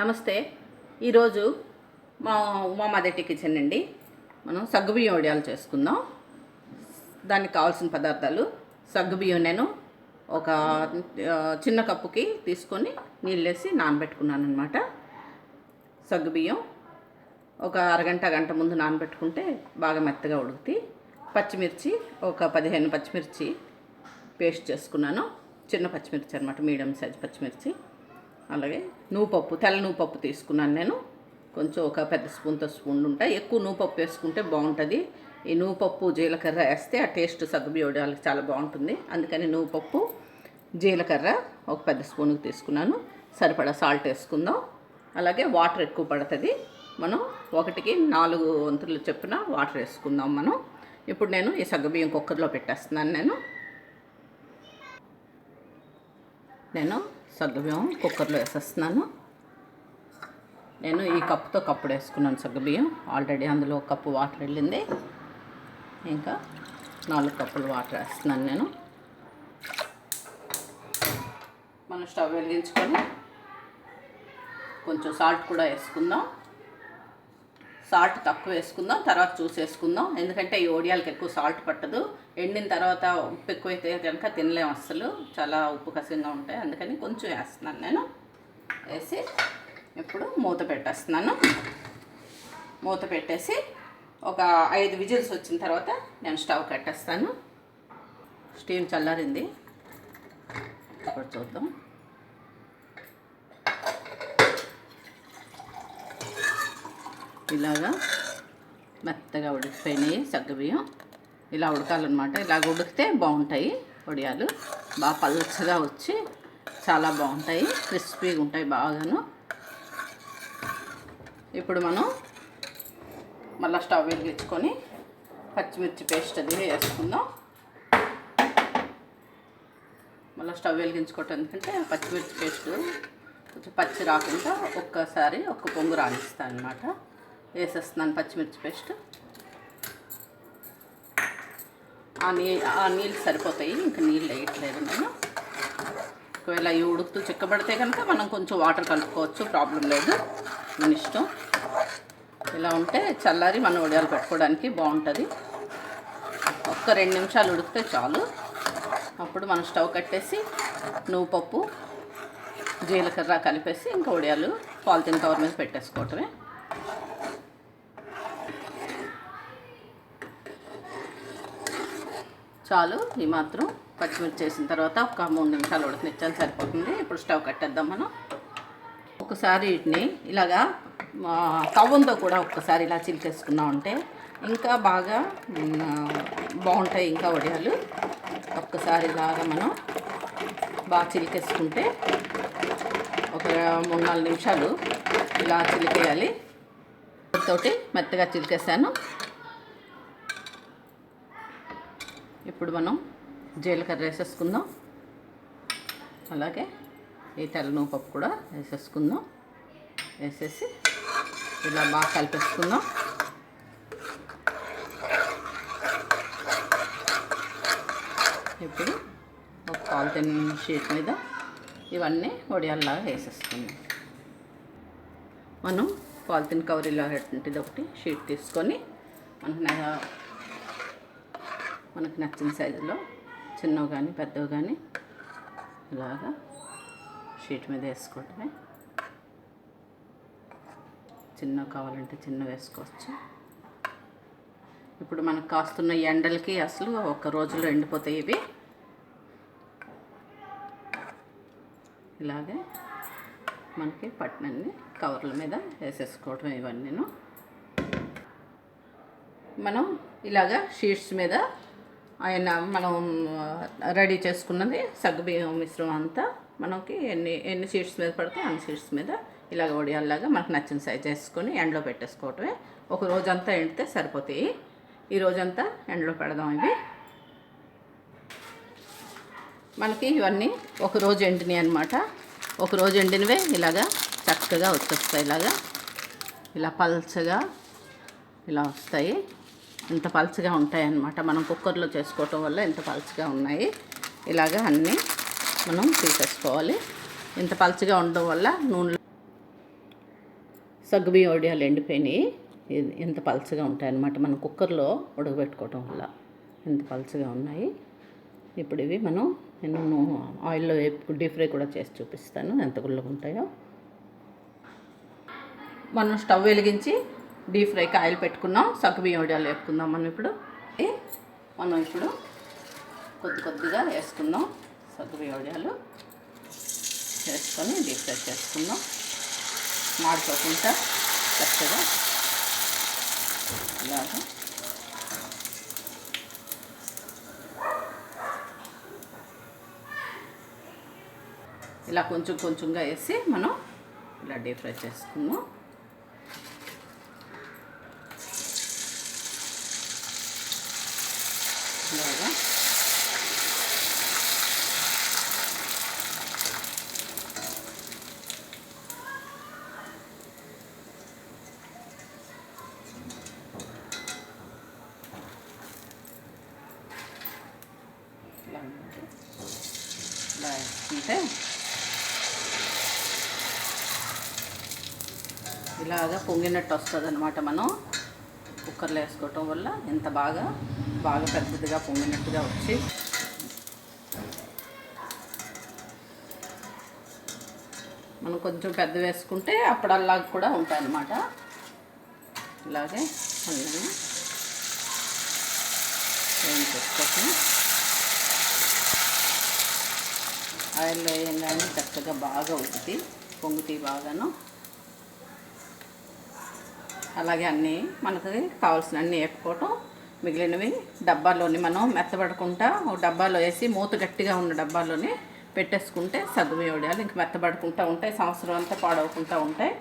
నమస్తే. ఈరోజు మా ఉమా మదటి కిచెన్ అండి. మనం సగ్గుబియ్యం వడియాలు చేసుకుందాం. దానికి కావాల్సిన పదార్థాలు. సగ్గుబియ్యం నేను ఒక చిన్న కప్పుకి తీసుకొని నీళ్ళేసి నానబెట్టుకున్నాను అనమాట సగ్గుబియ్యం ఒక అరగంట గంట ముందు నానబెట్టుకుంటే బాగా మెత్తగా ఉడుకుతాయి. పచ్చిమిర్చి ఒక పదిహేను పచ్చిమిర్చి పేస్ట్ చేసుకున్నాను. చిన్న పచ్చిమిర్చి అనమాట మీడియం సైజ్ పచ్చిమిర్చి. అలాగే నూపప్పు తెల్ల నువ్వుపప్పు తీసుకున్నాను నేను. కొంచెం ఒక పెద్ద స్పూన్తో స్పూన్ ఉంటాయి ఎక్కువ నూపప్పు వేసుకుంటే బాగుంటుంది. ఈ నువ్వుపప్పు జీలకర్ర వేస్తే ఆ టేస్ట్ సగ్గుబియోడానికి చాలా బాగుంటుంది. అందుకని నువ్వుపప్పు జీలకర్ర ఒక పెద్ద స్పూన్కి తీసుకున్నాను. సరిపడా సాల్ట్ వేసుకుందాం. అలాగే వాటర్ ఎక్కువ పడుతుంది. మనం ఒకటికి నాలుగు వంతులు చెప్పిన వాటర్ వేసుకుందాం మనం. ఇప్పుడు నేను ఈ సగ్గుబియ్యం కుక్కర్లో పెట్టేస్తున్నాను నేను. నేను సగ్గుబియ్యం కుక్కర్లో వేసేస్తున్నాను. నేను ఈ కప్పుతో కప్పుడు వేసుకున్నాను సగ్గుబియ్యం. ఆల్రెడీ అందులో కప్పు వాటర్ వెళ్ళింది. ఇంకా నాలుగు కప్పులు వాటర్ వేస్తున్నాను నేను. మనం స్టవ్ వెలిగించుకొని కొంచెం సాల్ట్ కూడా వేసుకుందాం. సాల్ట్ తక్కువ వేసుకుందాం తర్వాత చూసేసుకుందాం ఎందుకంటే ఈ ఓడియాలకి ఎక్కువ సాల్ట్ పట్టదు. ఎండిన తర్వాత ఉప్పు ఎక్కువైతే కనుక తినలేం అస్సలు. చాలా ఉప్పు కసంగా ఉంటాయి. అందుకని కొంచెం వేస్తున్నాను నేను. వేసి ఇప్పుడు మూత పెట్టేస్తున్నాను. మూత పెట్టేసి ఒక ఐదు విజిల్స్ వచ్చిన తర్వాత నేను స్టవ్ కట్టేస్తాను. స్టీమ్ చల్లారింది. ఇప్పుడు చూద్దాం. ఇలాగా మెత్తగా ఉడికిపోయినాయి సగ్గుబియ్యం. ఇలా ఉడకాలన్నమాట. ఇలాగ ఉడికితే బాగుంటాయి వడియాలు. బాగా పల్చగా వచ్చి చాలా బాగుంటాయి. క్రిస్పీగా ఉంటాయి బాగాను. ఇప్పుడు మనం మళ్ళీ స్టవ్ వెలిగించుకొని పచ్చిమిర్చి పేస్ట్ అది వేసుకుందాం. మళ్ళీ స్టవ్ వెలిగించుకోవటం ఎందుకంటే పచ్చిమిర్చి పేస్ట్ కొంచెం పచ్చి రాకుండా ఒక్కసారి ఒక్క పొంగు రాణిస్తాను అనమాట వేసేస్తున్నాను పచ్చిమిర్చి పేస్ట్. ఆ నీ ఆ నీళ్ళు సరిపోతాయి ఇంకా నీళ్ళు వేయట్లేదు నేను. ఒకవేళ ఇవి ఉడుకుతూ చిక్కబడితే కనుక మనం కొంచెం వాటర్ కలుపుకోవచ్చు ప్రాబ్లం లేదు మన ఇష్టం. ఇలా ఉంటే చల్లారి మనం వడియాలు పెట్టుకోవడానికి బాగుంటుంది. ఒక్క రెండు నిమిషాలు ఉడికితే చాలు. అప్పుడు మనం స్టవ్ కట్టేసి నువ్వు పప్పు జీలకర్ర కలిపేసి ఇంకా వడియాలు పాలిథిన్ కవర్ మీద పెట్టేసుకోవటమే. చాలు ఈ మాత్రం పచ్చిమిర్చి చేసిన తర్వాత ఒక మూడు నిమిషాలు ఉడకనిచ్చాలి సరిపోతుంది. ఇప్పుడు స్టవ్ కట్టేద్దాం మనం. ఒకసారి వీటిని ఇలాగా ఆ, కవ్వంతో కూడా ఒక్కసారి ఇలా చిలికేసుకున్నాం అంటే ఇంకా బాగా బాగుంటాయి ఇంకా వడియాలు. ఒక్కసారి ఇలాగా మనం బాగా చిలికేసుకుంటే ఒక మూడు నాలుగు నిమిషాలు ఇలా చిలికేయాలి. తోటి మెత్తగా చిలికేసాను. ఇప్పుడు మనం జీలకర్ర వేసేసుకుందాం. అలాగే ఈ తెల్ల పప్పు కూడా వేసేసుకుందాం. వేసేసి ఇలా బాగా కలిపేసుకుందాం. ఇప్పుడు ఒక పాలిథిన్ షీట్ మీద ఇవన్నీ వడియాల్లాగా వేసేసుకుందాం. మనం పాలిథిన్ కవర్ ఇలాంటిది ఒకటి షీట్ తీసుకొని మనకు మనకు నచ్చిన సైజులో చిన్నవి కానీ పెద్దవి కానీ ఇలాగా షీట్ మీద వేసుకోవటమే. చిన్న కావాలంటే చిన్న వేసుకోవచ్చు. ఇప్పుడు మనకు కాస్తున్న ఎండలకి అసలు ఒక రోజులో ఎండిపోతాయి ఇవి. ఇలాగే మనకి పట్టినన్ని కవర్ల మీద వేసేసుకోవటం ఇవన్నీను. మనం ఇలాగా షీట్స్ మీద ఆయన మనం రెడీ చేసుకున్నది సగ్గుబియ్యం మిశ్రమం అంతా మనకి ఎన్ని ఎన్ని షీట్స్ మీద పడితే అన్ని షీట్స్ మీద ఇలాగ వడియాల్లాగా మనకు నచ్చిన సైజ్ వేసుకొని ఎండలో పెట్టేసుకోవటమే. ఒక రోజంతా ఎండితే సరిపోతాయి. ఈ రోజంతా ఎండలో పెడదాం ఇవి. మనకి ఇవన్నీ ఒక రోజు ఎండినాయి అనమాట ఒక రోజు ఎండినవే ఇలాగా చక్కగా వచ్చేస్తాయి ఇలాగా. ఇలా పల్చగా ఇలా వస్తాయి. ఇంత పలుచగా ఉంటాయన్నమాట. మనం కుక్కర్లో చేసుకోవటం వల్ల ఇంత పలుచగా ఉన్నాయి. ఇలాగా అన్నీ మనం తీసేసుకోవాలి. ఇంత పలుచగా ఉండడం వల్ల నూనెలో సగ్గుబియ్యం వడియాలు ఎండిపోయినాయి. ఇంత పలుచగా ఉంటాయన్నమాట. మనం కుక్కర్లో ఉడకబెట్టుకోవటం వల్ల ఇంత పలుచగా ఉన్నాయి. ఇప్పుడు ఇవి మనం నేను ఆయిల్లో వేపు డీప్ ఫ్రై కూడా చేసి చూపిస్తాను. ఎంత గుల్లగా ఉంటాయో మనం స్టవ్ వెలిగించి డీప్ ఫ్రైకి ఆయిల్ పెట్టుకున్నాం. సగ్గుబియ్యం వడియాలు వేపుకుందాం మనం ఇప్పుడు. మనం ఇప్పుడు కొద్ది కొద్దిగా వేసుకుందాం. సగ్గుబియ్యం వడియాలు వేసుకొని డీప్ ఫ్రై చేసుకుందాం. మాడిపోకుండా చక్కగా ఇలాగా ఇలా కొంచెం కొంచెంగా వేసి మనం ఇలా డీప్ ఫ్రై చేసుకుందాం ఇలాగా ఇలా ఉంటుంది. ఇలా వేసుకుంటే ఇలాగా పొంగినట్టు వస్తుంది అనమాట మనం. కుక్కర్లో వేసుకోవటం వల్ల ఎంత బాగా బాగా పెద్దదిగా పొంగినట్టుగా వచ్చి. మనం కొంచెం పెద్ద వేసుకుంటే అప్పుడల్లా కూడా ఉంటాయి అన్నమాట ఇలాగే అన్నీ ఆయిల్లో వేయంగానే చక్కగా బాగా ఉడికి పొంగుతాయి బాగాను. అలాగే అన్నీ మనకి కావాల్సిన అన్నీ వేపుకోవటం మిగిలినవి డబ్బాలోని మనం మెత్తబడకుండా ఒక డబ్బాలో వేసి మూత గట్టిగా ఉన్న డబ్బాలోని పెట్టేసుకుంటే సగ్గు వడియాలు ఇంక మెత్తబడుకుంటూ ఉంటాయి సంవత్సరం అంతా పాడవకుండా ఉంటాయి.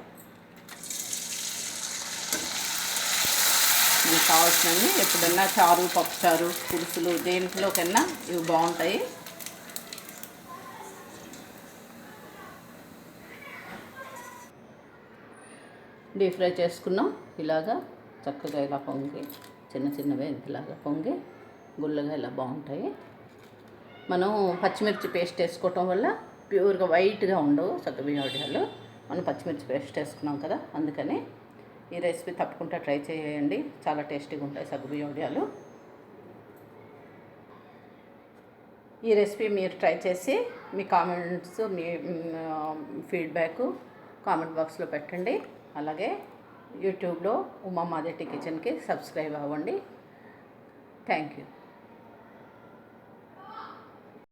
మనకు కావాల్సినవి ఎప్పుడన్నా చారు పప్పు చారు పులుసులు దేంట్లోకైనా ఇవి బాగుంటాయి. డీప్ ఫ్రై చేసుకున్నాం. ఇలాగా చక్కగా ఇలా పొంగి చిన్న చిన్నవే ఇలాగా పొంగి గుల్లగా ఇలా బాగుంటాయి. మనం పచ్చిమిర్చి పేస్ట్ వేసుకోవటం వల్ల ప్యూర్గా వైట్గా ఉండవు సగ్గుబియ్యం వడియాలు మనం పచ్చిమిర్చి పేస్ట్ వేసుకున్నాం కదా అందుకని ఈ రెసిపీ తప్పకుండా ట్రై చేయండి. చాలా టేస్టీగా ఉంటాయి సగ్గుబియ్యం ఈ రెసిపీ మీరు ట్రై చేసి మీ కామెంట్స్ మీ ఫీడ్బ్యాక్ కామెంట్ బాక్స్లో పెట్టండి. అలాగే యూట్యూబ్లో ఉమా మాదేటి కిచెన్కి సబ్స్క్రైబ్ అవ్వండి. Thank you.